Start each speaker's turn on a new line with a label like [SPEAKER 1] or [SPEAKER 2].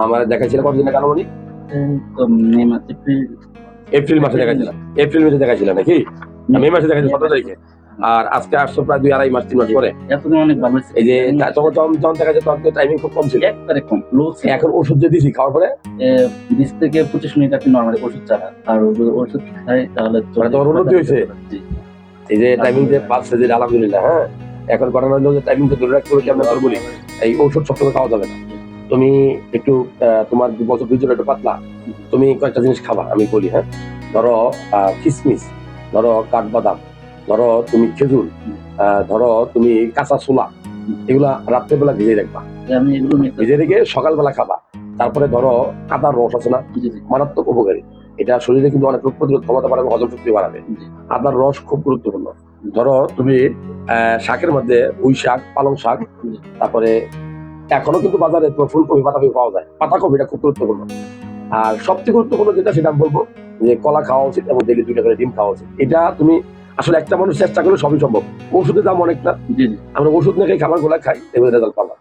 [SPEAKER 1] আমার দেখাইছিল কতদিনে কালো
[SPEAKER 2] এই তো মে মাসে এপ্রিল
[SPEAKER 1] মাসে দেখাইছিল এপ্রিল মাসে দেখাইছিল নাকি? মে মাসে দেখাইছিল সতেরো তারিখে? আর আজকে আসছো প্রায় দুই আড়াই মাস তিন মাস পরে। এই যে তা- তখন তখন যখন দেখাচ্ছে তখন টাইমিং খুব কম ছিল।
[SPEAKER 2] একবারে কম।
[SPEAKER 1] এখন ওষুধ যে দিছি খাওয়ার পরে?
[SPEAKER 2] বিশ থেকে পঁচিশ মিনিট আপনি নর্মালি ওষুধ ছাড়া আর ওষুধ খাই তাহলে
[SPEAKER 1] মানে তোমার উন্নতি হয়েছে? এই যে টাইমিং যে পাচ্ছে যে আলহামদুলিল্লাহ হ্যাঁ? এখন ঘটনা হলো যে টাইমিংটা ধরে রাখতে হবে কেমন করে বলি? এই ওষুধ সবসময় খাওয়া যাবে না। তুমি একটু তোমার বছর দুই একটু পাতলা তুমি কয়েকটা জিনিস খাবা আমি বলি হ্যাঁ? ধরো কিশমিশ ধরো কাঠবাদাম ধরো তুমি খেজুর ধরো তুমি কাঁচা ছোলা এগুলা রাত্রেবেলা ভিজিয়ে রাখবা। ভিজিয়ে রেখে সকালবেলা খাবা। তারপরে ধরো আদার রস আছে না? মারাত্মক উপকারী। এটা শরীরে কিন্তু অনেক রোগ প্রতিরোধ ক্ষমতা বাড়াবে হজম শক্তি বাড়াবে। আদার রস খুব গুরুত্বপূর্ণ। ধরো তুমি আহ, শাকের মধ্যে পুঁই শাক পালং শাক তারপরে এখনও কিন্তু বাজারে ফুলকপি বাঁধাকপি পাওয়া যায়। পাতাকপিটা খুব গুরুত্বপূর্ণ। আর সবচেয়ে গুরুত্বপূর্ণ যেটা সেটা আমি বলব যে কলা খাওয়া উচিত এবং ডেলি দুইটা করে ডিম খাওয়া উচিত। এটা তুমি আসলে একটা মানুষ চেষ্টা করলে সবই সম্ভব। ওষুধের দাম অনেকটা
[SPEAKER 2] জি জি।
[SPEAKER 1] আমরা ওষুধ না খাই খাবারগুলা খাই এবং রেজাল্ট পাবো